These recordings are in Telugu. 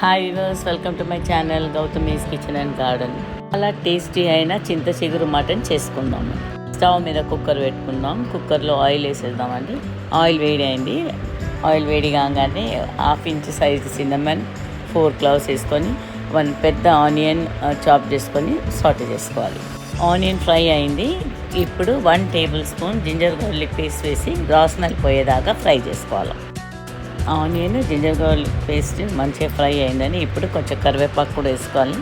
Hi viewers welcome to my channel Gautami's kitchen and garden. చాలా టేస్టీ అయిన చింత చిగురు మటన్ చేసుకుందాము. స్టవ్ మీద కుక్కర్ పెట్టుకుందాం. కుక్కర్లో ఆయిల్ వేసేద్దామండి. ఆయిల్ వేడి అయింది. ఆయిల్ వేడి కాగానే half inch size cinnamon four cloves వేసుకొని వన్ పెద్ద ఆనియన్ చాప్ చేసుకొని సాట్ చేసుకోవాలి. ఆనియన్ ఫ్రై అయింది. ఇప్పుడు one tablespoon ginger garlic paste వేసి రాస్మెల్ పోయేదాకా ఫ్రై చేసుకోవాలి. ఆనియన్ జింజర్ గార్లిక్ పేస్ట్ మంచిగా ఫ్రై అయిందని ఇప్పుడు కొంచెం కరివేపాకు కూడా వేసుకోవాలి.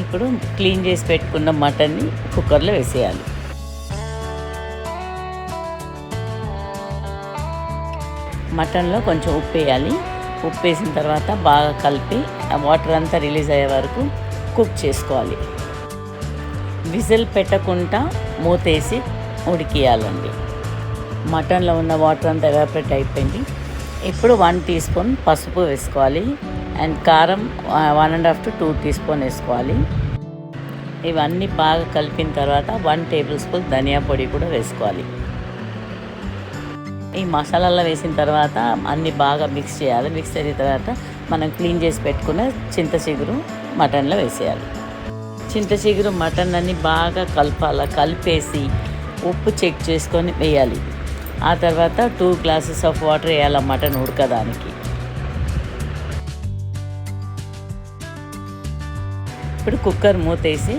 ఇప్పుడు క్లీన్ చేసి పెట్టుకున్న మటన్ని కుక్కర్లో వేసేయాలి. మటన్లో కొంచెం ఉప్పు వేయాలి. ఉప్పు వేసిన తర్వాత బాగా కలిపి ఆ వాటర్ అంతా రిలీజ్ అయ్యే వరకు కుక్ చేసుకోవాలి. విజిల్ పెట్టకుండా మూతేసి ఉడికియాలండి. మటన్లో ఉన్న వాటర్ అంతా ఎవాపరేట్ అయిపోయింది. ఇప్పుడు వన్ టీ స్పూన్ పసుపు వేసుకోవాలి. అండ్ కారం one and half to two teaspoon వేసుకోవాలి. ఇవన్నీ బాగా కలిపిన తర్వాత వన్ టేబుల్ స్పూన్ ధనియా పొడి కూడా వేసుకోవాలి. ఈ మసాలాలో వేసిన తర్వాత అన్నీ బాగా మిక్స్ చేయాలి. మిక్స్ అయిన తర్వాత మనం క్లీన్ చేసి పెట్టుకున్న చింత చిగురు మటన్లో వేసేయాలి. చింత చిగురు మటన్ అన్ని బాగా కలపాలి కలిపేసి ఉప్పు చెక్ చేసుకొని వేయాలి. ఆ తర్వాత టూ గ్లాసెస్ ఆఫ్ వాటర్ వేయాలి మటన్ ఉడకడానికి ఇప్పుడు కుక్కర్ మూతేసి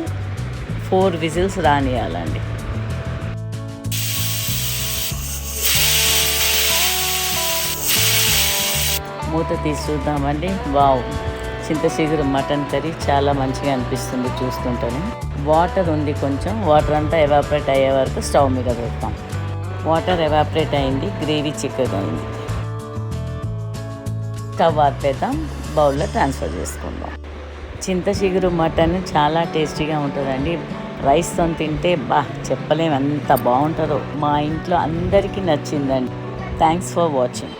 ఫోర్ విజిల్స్ రానియాలండి. మూత తీసి చూద్దామండి. వావ్! చింత చిగురు మటన్ కర్రీ చాలా మంచిగా అనిపిస్తుంది చూస్తుంటాను. వాటర్ ఉంది కొంచెం. వాటర్ అంతా ఎవాపరేట్ అయ్యే వరకు స్టవ్ మీద పెడతాం వాటర్ ఎవాపరేట్ అయింది గ్రేవీ చిక్కగా అయింది. స్టవ్ ఆపేద్దాం బౌల్లో ట్రాన్స్ఫర్ చేసుకుందాం. చింత చిగురు మటన్ చాలా టేస్టీగా ఉంటుందండి. రైస్తో తింటే బా చెప్పలేము ఎంత బాగుంటుందో. మా ఇంట్లో అందరికీ నచ్చిందండి. Thanks for watching